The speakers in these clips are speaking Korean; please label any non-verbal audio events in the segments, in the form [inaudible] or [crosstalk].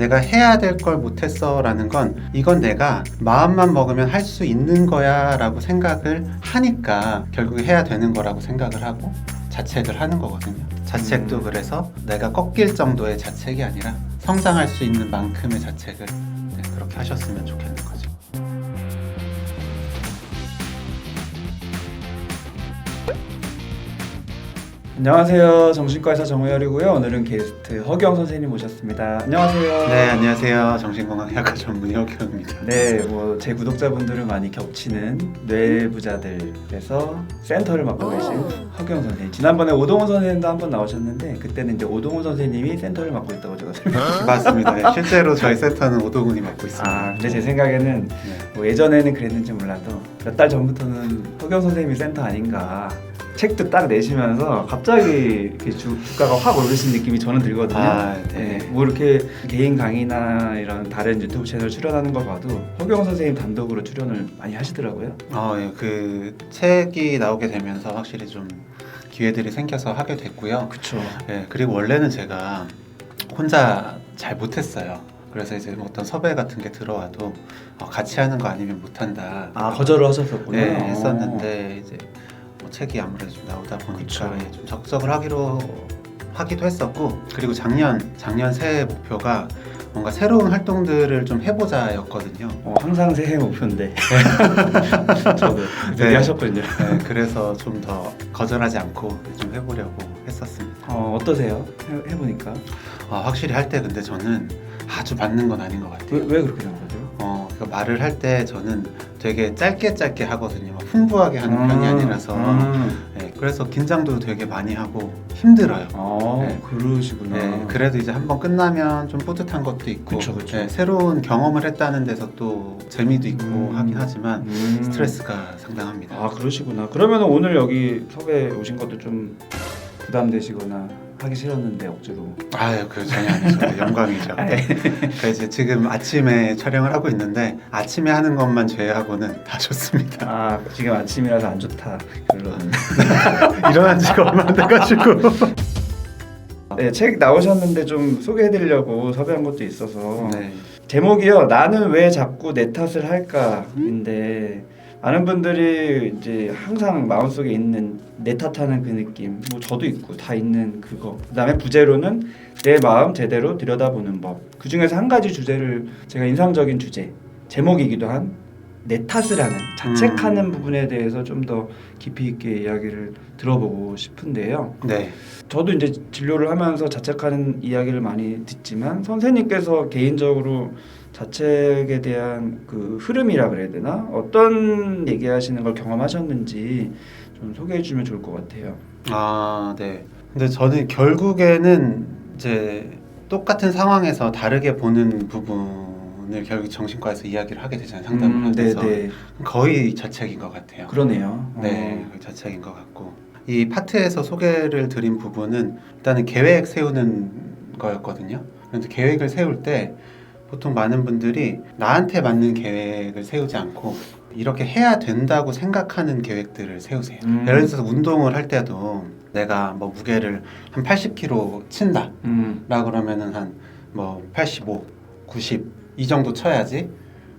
내가 해야 될 걸 못했어 라는 건 이건 내가 마음만 먹으면 할 수 있는 거야 라고 생각을 하니까 결국에 해야 되는 거라고 생각을 하고 자책을 하는 거거든요. 자책도 음. 그래서 내가 꺾일 정도의 자책이 아니라 성장할 수 있는 만큼의 자책을 네, 그렇게 하셨으면 좋겠는 거 안녕하세요. 정신과의사 정우열이고요. 오늘은 게스트 허경 선생님 모셨습니다. 안녕하세요. 네, 안녕하세요. 정신건강의학과 전문 혁경입니다. 네, 뭐 제 구독자분들은 많이 겹치는 뇌부자들에서 센터를 맡고 계신 허경 선생님. 지난번에 오동훈 선생님도 한번 나오셨는데 그때는 이제 오동훈 선생님이 센터를 맡고 있다고 제가 설명. 맞습니다. 네, 실제로 저희 센터는 오도군이 맡고 있습니다. 아, 근데 제 생각에는 네. 뭐 예전에는 그랬는지 몰라도 몇 달 전부터는 허경 선생님이 센터 아닌가. 책도 딱 내시면서 갑자기 이렇게 주, 주가가 확 오르신 느낌이 저는 들거든요. 아, 네. 네. 뭐 이렇게 개인 강의나 이런 다른 유튜브 채널 출연하는 거 봐도 허경 선생님 단독으로 출연을 많이 하시더라고요. 어, 예, 그 책이 나오게 되면서 확실히 좀 기회들이 생겨서 하게 됐고요. 그렇죠. 예, 그리고 원래는 제가 혼자 잘 못했어요. 그래서 이제 뭐 어떤 섭외 같은 게 들어와도 어, 같이 하는 거 아니면 못한다. 아 거절을 하셨었군요. 네, 했었는데 이제 뭐 책이 아무래도 좀 나오다 보니까 그쵸. 예, 좀 적적을 하기로 하기도 했었고 그리고 작년 작년 새해 목표가 뭔가 새로운 활동들을 좀 해보자였거든요. 어, 항상 새해 목표인데 [laughs] 저도 네. 얘기하셨거든요. 네, 그래서 좀 더 거절하지 않고 좀 해보려고 했었습니다. 어, 어떠세요? 해, 해보니까 아, 확실히 할 때 근데 저는 아주 맞는 건 아닌 것 같아요. 왜, 왜 그렇게? 어, 그 말을 할 때 저는 되게 짧게 짧게 하거든요. 막 풍부하게 하는 편이 음, 아니라서 음. 네, 그래서 긴장도 되게 많이 하고 힘들어요. 아 네. 그러시구나. 네, 그래도 이제 한번 끝나면 좀 뿌듯한 것도 있고 그쵸, 그쵸. 네, 새로운 경험을 했다는 데서 또 재미도 있고 음. 하긴 하지만 음. 스트레스가 상당합니다. 아 그러시구나. 그러면 오늘 여기 섭외 오신 것도 좀 부담되시거나 하기 싫었는데 억지로. 아유, 그 전혀 아니죠. 영광이죠. 아, 네. 그래서 이제 지금 아침에 촬영을 하고 있는데 아침에 하는 것만 제외하고는 다 좋습니다. 아 지금 아침이라서 안 좋다 결론은. [laughs] 일어난 지가 얼마 안 돼가지고. [laughs] 네, 책 나오셨는데 좀 소개해드리려고 섭외한 것도 있어서 네. 제목이요. 나는 왜 자꾸 내 탓을 할까인데 많은 분들이 이제 항상 마음속에 있는 내 탓하는 그 느낌, 뭐 저도 있고 다 있는 그거. 그다음에 부제로는 내 마음 제대로 들여다보는 법. 그 중에서 한 가지 주제를 제가 인상적인 주제, 제목이기도 한 내 탓을 하는 자책하는 음. 부분에 대해서 좀 더 깊이 있게 이야기를 들어보고 싶은데요. 네. 저도 이제 진료를 하면서 자책하는 이야기를 많이 듣지만 선생님께서 개인적으로 자책에 대한 그 흐름이라 그래야 되나 어떤 얘기하시는 걸 경험하셨는지 좀 소개해 주면 좋을 것 같아요. 아, 네. 근데 저는 결국에는 이제 똑같은 상황에서 다르게 보는 부분을 결국 정신과에서 이야기를 하게 되잖아요. 상담을 음, 하면서 네네 거의 자책인 것 같아요. 그러네요. 네, 거의 자책인 것 같고 이 파트에서 소개를 드린 부분은 일단은 계획 세우는 거였거든요. 그런데 계획을 세울 때 보통 많은 분들이 나한테 맞는 계획을 세우지 않고 이렇게 해야 된다고 생각하는 계획들을 세우세요. 음. 예를 들어서 운동을 할 때도 내가 뭐 무게를 한 80kg 친다. 음, 라 그러면은 한 뭐 85, 90 이 정도 쳐야지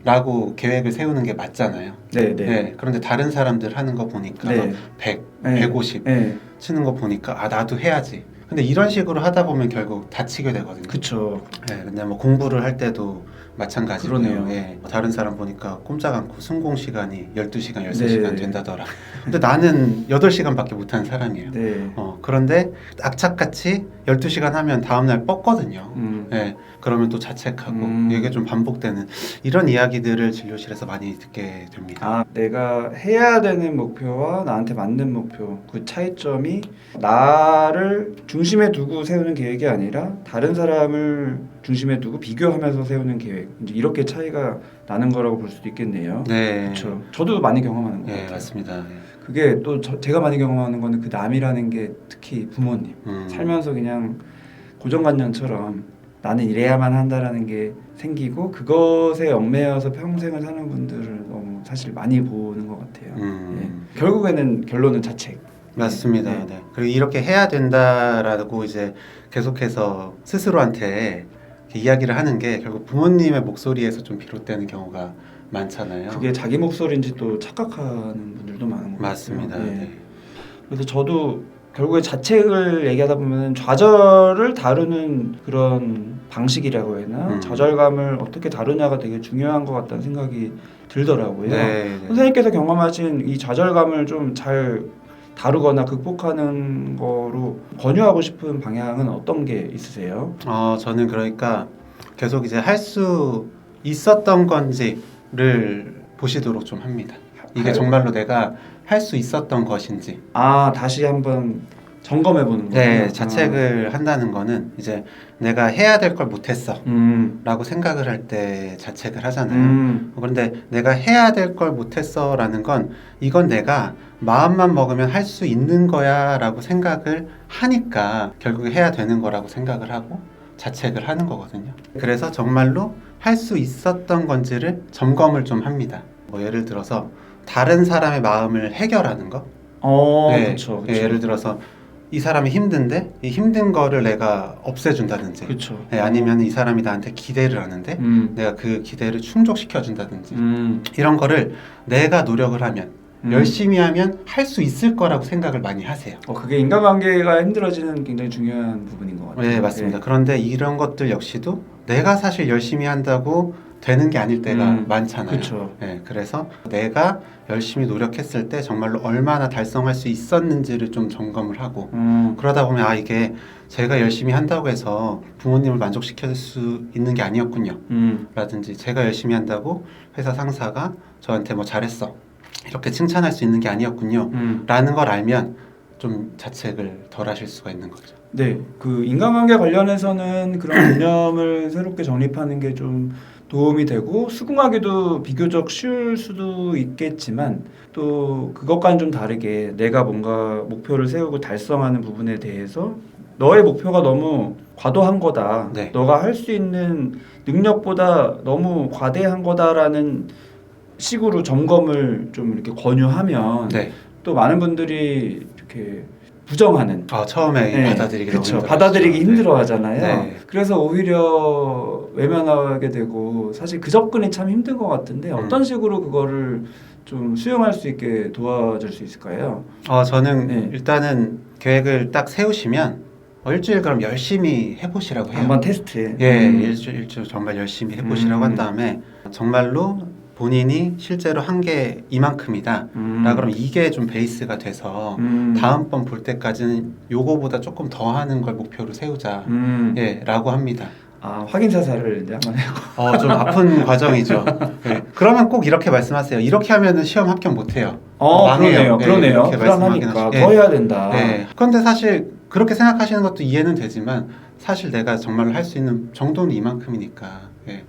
라고 계획을 세우는 게 맞잖아요. 네 네. 네. 그런데 다른 사람들 하는 거 보니까 네. 막 100, 네. 150 네, 치는 거 보니까 아 나도 해야지. 근데 이런 식으로 하다 보면 결국 다치게 되거든요. 그쵸. 네, 근데 뭐 공부를 할 때도 마찬가지고요. 그러네요. 예. 뭐 다른 사람 보니까 꼼짝 않고 순공 시간이 12시간, 13시간 네. 된다더라. 근데 나는 8시간밖에 못 하는 사람이에요. 네. 어, 그런데 악착같이 12시간 하면 다음날 뻗거든요. 음. 네, 그러면 또 자책하고 음. 이게 좀 반복되는 이런 이야기들을 진료실에서 많이 듣게 됩니다. 아, 내가 해야 되는 목표와 나한테 맞는 목표 그 차이점이 나를 중심에 두고 세우는 계획이 아니라 다른 사람을 중심에 두고 비교하면서 세우는 계획 이제 이렇게 차이가 나는 거라고 볼 수도 있겠네요. 네, 그렇죠. 저도 많이 경험하는 것 네. 맞습니다. 네. 그게 또 저, 제가 많이 경험하는 거는 그 남이라는 게 특히 부모님 음. 살면서 그냥 고정관념처럼 나는 이래야만 한다라는 게 생기고 그것에 얽매여서 평생을 사는 분들을 너무 사실 많이 보는 것 같아요. 음. 예. 결국에는 결론은 자책. 맞습니다. 네. 네. 그리고 이렇게 해야 된다라고 이제 계속해서 스스로한테 이야기를 하는 게 결국 부모님의 목소리에서 좀 비롯되는 경우가 많잖아요. 그게 자기 목소리인지 또 착각하는 분들도 많은 것 같아요. 맞습니다. 예. 네. 그래서 저도 결국에 자책을 얘기하다 보면 좌절을 다루는 그런 방식이라고 해야 하나 음. 좌절감을 어떻게 다루냐가 되게 중요한 것 같다는 생각이 들더라고요. 네, 네. 선생님께서 경험하신 이 좌절감을 좀 잘 다루거나 극복하는 거로 권유하고 싶은 방향은 어떤 게 있으세요? 어, 저는 그러니까 계속 이제 할 수 있었던 건지를 보시도록 좀 합니다. 이게 할- 정말로 내가 할 수 있었던 것인지. 아 다시 한번 점검해 보는 거예요. 네, 자책을 한다는 거는 이제 내가 해야 될 걸 못했어. 음. 라고 생각을 할 때 자책을 하잖아요. 음. 그런데 내가 해야 될 걸 못했어 라는 건 이건 내가 마음만 먹으면 할 수 있는 거야 라고 생각을 하니까 결국에 해야 되는 거라고 생각을 하고 자책을 하는 거거든요. 그래서 정말로 할 수 있었던 건지를 점검을 좀 합니다. 뭐 예를 들어서 다른 사람의 마음을 해결하는 거. 어, 네, 그렇죠. 예, 예를 들어서 이 사람이 힘든데 이 힘든 거를 내가 없애준다든지 그렇죠. 예, 아니면 이 사람이 나한테 기대를 하는데 음. 내가 그 기대를 충족시켜 준다든지 음. 이런 거를 내가 노력을 하면 음. 열심히 하면 할 수 있을 거라고 생각을 많이 하세요. 어, 그게 인간관계가 힘들어지는 굉장히 중요한 부분인 것 같아요. 네, 맞습니다. 그런데 이런 것들 역시도 내가 사실 열심히 한다고 되는 게 아닐 때가 음, 많잖아요. 그렇죠. 네, 그래서 내가 열심히 노력했을 때 정말로 얼마나 달성할 수 있었는지를 좀 점검을 하고 음. 그러다 보면 아 이게 제가 열심히 한다고 해서 부모님을 만족시킬 수 있는 게 아니었군요. 음. 라든지 제가 열심히 한다고 회사 상사가 저한테 뭐 잘했어 이렇게 칭찬할 수 있는 게 아니었군요 음. 라는 걸 알면 좀 자책을 덜 하실 수가 있는 거죠 네, 그 인간관계 관련해서는 그런 개념을 새롭게 정립하는 게좀 도움이 되고 수긍하기도 비교적 쉬울 수도 있겠지만 또 그것과는 좀 다르게 내가 뭔가 목표를 세우고 달성하는 부분에 대해서 너의 목표가 너무 과도한 거다. 네. 너가 할 수 있는 능력보다 너무 과대한 거다라는 식으로 점검을 좀 이렇게 권유하면 네 또 많은 분들이 이렇게 부정하는 아, 처음에 네, 받아들이기 그쵸. 힘들었죠. 받아들이기 네. 힘들어 하잖아요. 네. 그래서 오히려 외면하게 되고 사실 그 접근이 참 힘든 것 같은데 음. 어떤 식으로 그거를 좀 수용할 수 있게 도와줄 수 있을까요? 어, 저는 네. 일단은 계획을 딱 세우시면 어, 일주일 그럼 열심히 해보시라고 해요 한번 테스트. 예, 음. 일주일, 일주일 정말 열심히 해보시라고 음. 한 다음에 정말로 본인이 실제로 한 게 이만큼이다 음. 라 그럼 이게 좀 베이스가 돼서 음. 다음번 볼 때까지는 요거보다 조금 더 하는 걸 목표로 세우자. 음. 예, 라고 합니다. 아 확인 사살을 이제 한번 해요. 어, 좀 아픈 [laughs] 과정이죠. 예. 그러면 꼭 이렇게 말씀하세요. 이렇게 하면은 시험 합격 못 해요. 어 망해요. 그러네요. 네, 그러네요. 이렇게 말씀하기는 더 하시- 해야 된다. 예. 그런데 사실 그렇게 생각하시는 것도 이해는 되지만 사실 내가 정말 할수 있는 정도는 이만큼이니까. 예.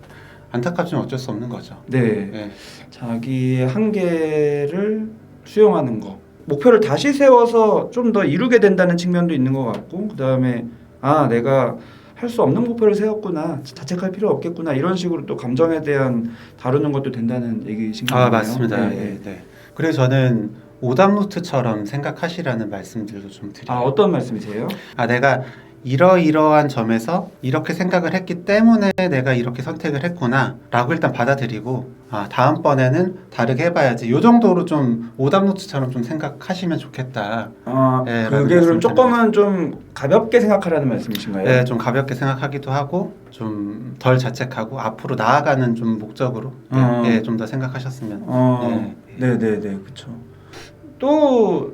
안타깝지만 어쩔 수 없는 거죠. 네. 예. 자기의 한계를 수용하는 거 목표를 다시 세워서 좀 더 이루게 된다는 측면도 있는 것 같고 그 다음에 아 내가 할 수 없는 목표를 세웠구나 자책할 필요 없겠구나 이런 식으로 또 감정에 대한 다루는 것도 된다는 얘기신 거예요. 아, 맞습니다. 네. 네. 네. 그래서 저는 오답노트처럼 생각하시라는 말씀들도 좀 드려요. 아 어떤 말씀이세요? 아 내가 이러이러한 점에서 이렇게 생각을 했기 때문에 내가 이렇게 선택을 했구나 라고 일단 받아들이고 아 다음번에는 다르게 해봐야지 요 정도로 좀 오답노트처럼 좀 생각하시면 좋겠다 아 네, 라는 그게 그럼 말씀을 조금은 좀 가볍게 생각하라는 말씀이신가요? 네, 좀 가볍게 생각하기도 하고 좀 덜 자책하고 앞으로 나아가는 좀 목적으로 어. 네, 좀더 생각하셨으면 어, 네, 네, 네, 그렇죠. 또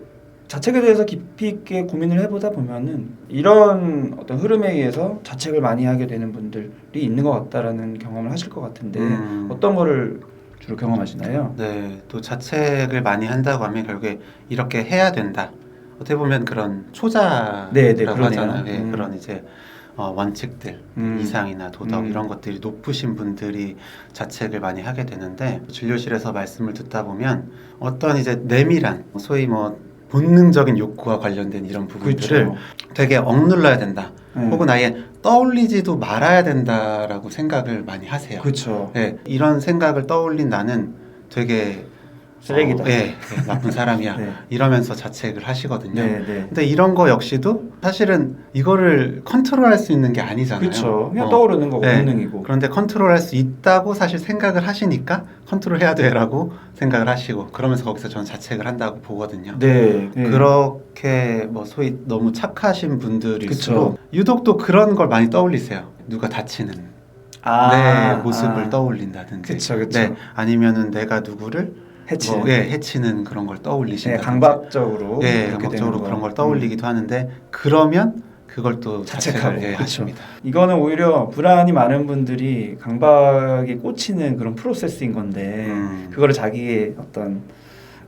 자책에 대해서 깊이 있게 고민을 해보다 보면은 이런 어떤 흐름에 의해서 자책을 많이 하게 되는 분들이 있는 것 같다라는 경험을 하실 것 같은데 음. 어떤 거를 주로 경험하시나요? 네, 또 자책을 많이 한다고 하면 결국에 이렇게 해야 된다. 어떻게 보면 그런 초자라고 네, 네. 하잖아요. 예, 음. 그런 이제 어, 원칙들, 음. 이상이나 도덕 음. 이런 것들이 높으신 분들이 자책을 많이 하게 되는데 진료실에서 말씀을 듣다 보면 어떤 이제 내밀한 소위 뭐 본능적인 욕구와 관련된 이런 부분들을 그렇죠. 되게 억눌러야 된다. 네. 혹은 아예 떠올리지도 말아야 된다라고 생각을 많이 하세요. 그렇죠. 네, 이런 생각을 떠올린 나는 되게 쓰레기다. 어, 예, 예, 나쁜 사람이야. [laughs] 네. 이러면서 자책을 하시거든요. 네, 네. 근데 이런 거 역시도 사실은 이거를 컨트롤할 수 있는 게 아니잖아요. 그렇죠. 그냥 어. 떠오르는 거 네. 본능이고. 그런데 컨트롤할 수 있다고 사실 생각을 하시니까 컨트롤해야 돼라고 생각을 하시고 그러면서 거기서 저는 자책을 한다고 보거든요. 네. 네. 그렇게 뭐 소위 너무 착하신 분들일수록 유독 또 그런 걸 많이 떠올리세요. 누가 다치는 아, 내 모습을 아. 떠올린다든지, 그쵸, 그쵸. 네, 아니면은 내가 누구를 해치. 뭐, 예, 해치는 그런 걸 네, 떠올리신다든지, 강박적으로. 예, 강박적으로 그런 거. 걸 떠올리기도 하는데 그러면 그걸 또 자책하고, 자책을 예, 그쵸. 하십니다. 이거는 오히려 불안이 많은 분들이 강박에 꽂히는 그런 프로세스인 건데 음. 그거를 자기의 어떤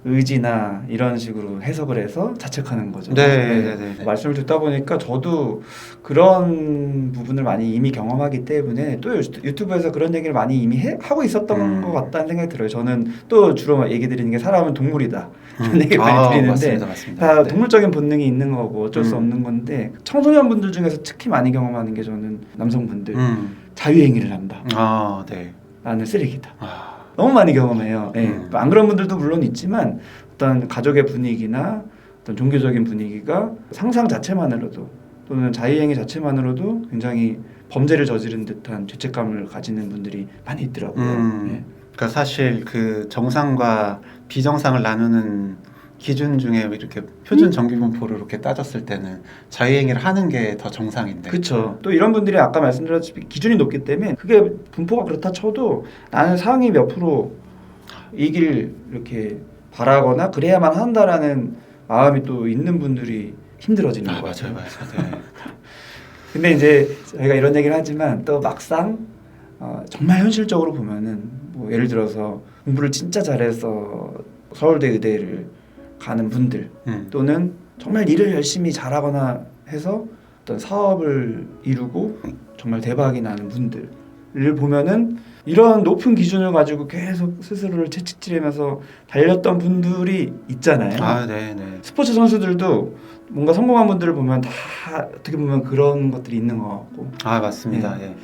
의지나 이런 식으로 해석을 해서 자책하는 거죠. 네, 네, 네, 네. 말씀을 듣다 보니까 저도 그런 부분을 많이 이미 경험하기 때문에 또 유튜- 유튜브에서 그런 얘기를 많이 이미 해- 하고 있었던 음. 것 같다는 생각이 들어요. 저는 또 주로 얘기 드리는 게 사람은 동물이다. 음. 얘기 많이 아, 드리는데 맞습니다, 맞습니다. 다 네. 동물적인 본능이 있는 거고 어쩔 수 음. 없는 건데 청소년분들 중에서 특히 많이 경험하는 게 저는 남성분들 음. 자유행위를 한다. 아, 네. 나는 쓰레기다. 아, 너무 많이 경험해요. 예. 음. 안 그런 분들도 물론 있지만 어떤 가족의 분위기나 어떤 종교적인 분위기가 상상 자체만으로도 또는 자유행위 자체만으로도 굉장히 범죄를 저지른 듯한 죄책감을 가지는 분들이 많이 있더라고요. 음. 그러니까 사실 그 정상과 비정상을 나누는 기준 중에 이렇게 표준 정규분포를 이렇게 따졌을 때는 자유행위를 하는 게 더 정상인데. 그렇죠. 또 이런 분들이 아까 말씀드렸다시피 기준이 높기 때문에 그게 분포가 그렇다 쳐도 나는 상위 몇 프로 이길 이렇게 바라거나 그래야만 한다라는 마음이 또 있는 분들이 힘들어지는 아, 거예요. 맞아요, 맞아요. 네. [laughs] 근데 이제 저희가 이런 얘기를 하지만 또 막상 어, 정말 현실적으로 보면은 뭐 예를 들어서 공부를 진짜 잘해서 서울대 의대를 가는 분들 음. 또는 정말 일을 열심히 잘하거나 해서 어떤 사업을 이루고 정말 대박이 나는 분들을 보면은 이런 높은 기준을 가지고 계속 스스로를 채찍질하면서 달렸던 분들이 있잖아요. 아, 네, 네. 스포츠 선수들도 뭔가 성공한 분들을 보면 다 어떻게 보면 그런 것들이 있는 것 같고. 아, 맞습니다. 예.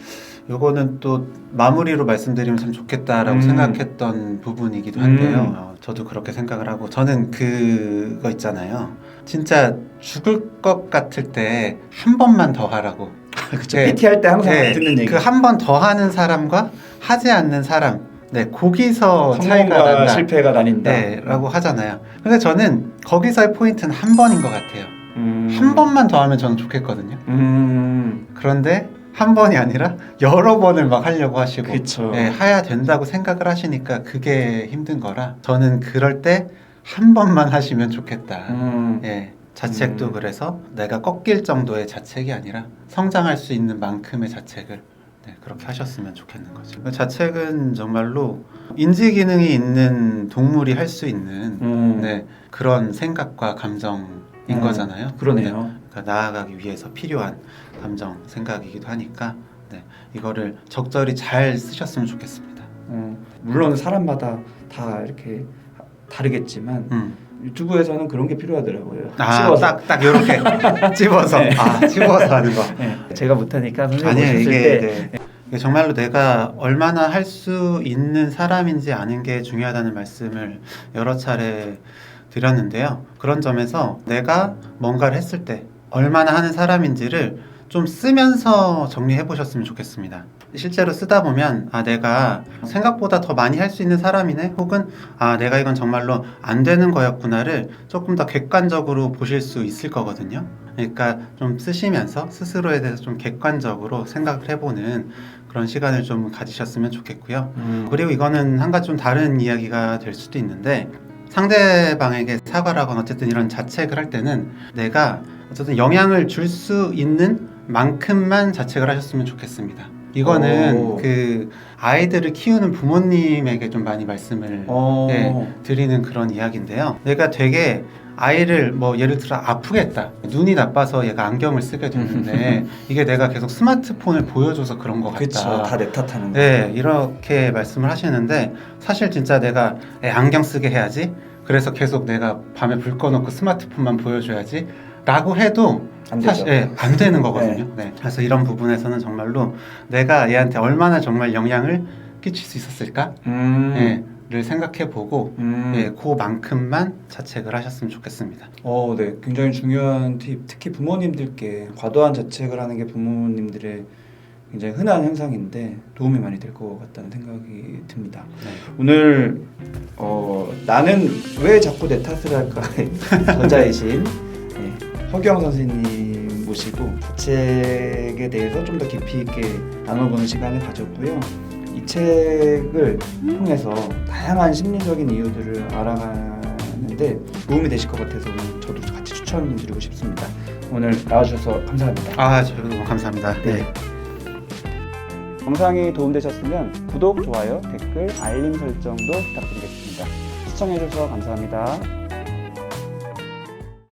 요거는 또 마무리로 말씀드리면 참 좋겠다라고 음. 생각했던 부분이기도 한데요. 음. 어, 저도 그렇게 생각을 하고 저는 그거 있잖아요. 진짜 죽을 것 같을 때 한 번만 더 하라고. 그쵸. 네. PT 할 때 항상 네, 듣는 얘기. 그 한 번 더 하는 사람과 하지 않는 사람. 네, 거기서 차이가 난다. 실패가 나뉜다. 네, 라고 하잖아요. 근데 저는 거기서의 포인트는 한 번인 것 같아요. 음. 한 번만 더 하면 저는 좋겠거든요. 음. 그런데 한 번이 아니라 여러 번을 막 하려고 하시고 그쵸. 예, 해야 된다고 생각을 하시니까 그게 힘든 거라 저는 그럴 때 한 번만 하시면 좋겠다. 음. 예, 자책도 음. 그래서 내가 꺾일 정도의 자책이 아니라 성장할 수 있는 만큼의 자책을 네, 그렇게 하셨으면 좋겠는 거죠. 그 자책은 정말로 인지 기능이 있는 동물이 할 수 있는 음. 네, 그런 생각과 감정인 음. 거잖아요. 네, 그러네요. 그러니까 나아가기 위해서 필요한 감정, 생각이기도 하니까 네, 이거를 적절히 잘 쓰셨으면 좋겠습니다. 어, 물론 사람마다 다 이렇게 다르겠지만 음. 유튜브에서는 그런 게 필요하더라고요. 아. 딱, 딱 이렇게 찝어서, [laughs] 네. 아, 찝어서 하는 거. 네. 제가 못하니까 선생님 아니에요, 오셨을 이게, 때 네. 정말로 내가 얼마나 할 수 있는 사람인지 아는 게 중요하다는 말씀을 여러 차례 드렸는데요. 그런 점에서 내가 뭔가를 했을 때 얼마나 하는 사람인지를 좀 쓰면서 정리해 보셨으면 좋겠습니다. 실제로 쓰다 보면 아 내가 생각보다 더 많이 할 수 있는 사람이네 혹은 아 내가 이건 정말로 안 되는 거였구나를 조금 더 객관적으로 보실 수 있을 거거든요. 그러니까 좀 쓰시면서 스스로에 대해서 좀 객관적으로 생각을 해보는 그런 시간을 좀 가지셨으면 좋겠고요. 음. 그리고 이거는 한 가지 좀 다른 이야기가 될 수도 있는데 상대방에게 사과를 하거나 어쨌든 이런 자책을 할 때는 내가 어쨌든 영향을 줄 수 있는 만큼만 자책을 하셨으면 좋겠습니다. 이거는 오. 그 아이들을 키우는 부모님에게 좀 많이 말씀을 어. 네, 드리는 그런 이야기인데요. 내가 되게 아이를 뭐 예를 들어 아프게 했다. 눈이 나빠서 얘가 안경을 쓰게 됐는데 [laughs] 이게 내가 계속 스마트폰을 보여줘서 그런 것 같다. 그쵸. 다내 탓하는 거. 네, 이렇게 말씀을 하시는데 사실 진짜 내가 애, 안경 쓰게 해야지. 그래서 계속 내가 밤에 불 꺼놓고 스마트폰만 보여줘야지. 라고 해도 안 되죠. 사실 예, 안 되는 거거든요. 네. 그래서 이런 부분에서는 정말로 내가 얘한테 얼마나 정말 영향을 끼칠 수 있었을까? 음. 예, 를 생각해보고 음. 예, 그만큼만 자책을 하셨으면 좋겠습니다. 어, 네. 굉장히 중요한 팁. 특히 부모님들께 과도한 자책을 하는 게 부모님들의 굉장히 흔한 현상인데 도움이 많이 될 것 같다는 생각이 듭니다. 네. 오늘 어, 나는 왜 자꾸 내 탓을 할까의 [laughs] 저자이신 네, 허경 선생님 모시고 자책에 대해서 좀 더 깊이 있게 나눠보는 시간을 가졌고요. 이 책을 통해서 다양한 심리적인 이유들을 알아가는데 도움이 되실 것 같아서 저도 같이 추천드리고 싶습니다. 오늘 나와주셔서 감사합니다. 아, 저도 너무 감사합니다. 네. 영상이 도움되셨으면 구독, 좋아요, 댓글, 알림 설정도 부탁드리겠습니다. 시청해주셔서 감사합니다.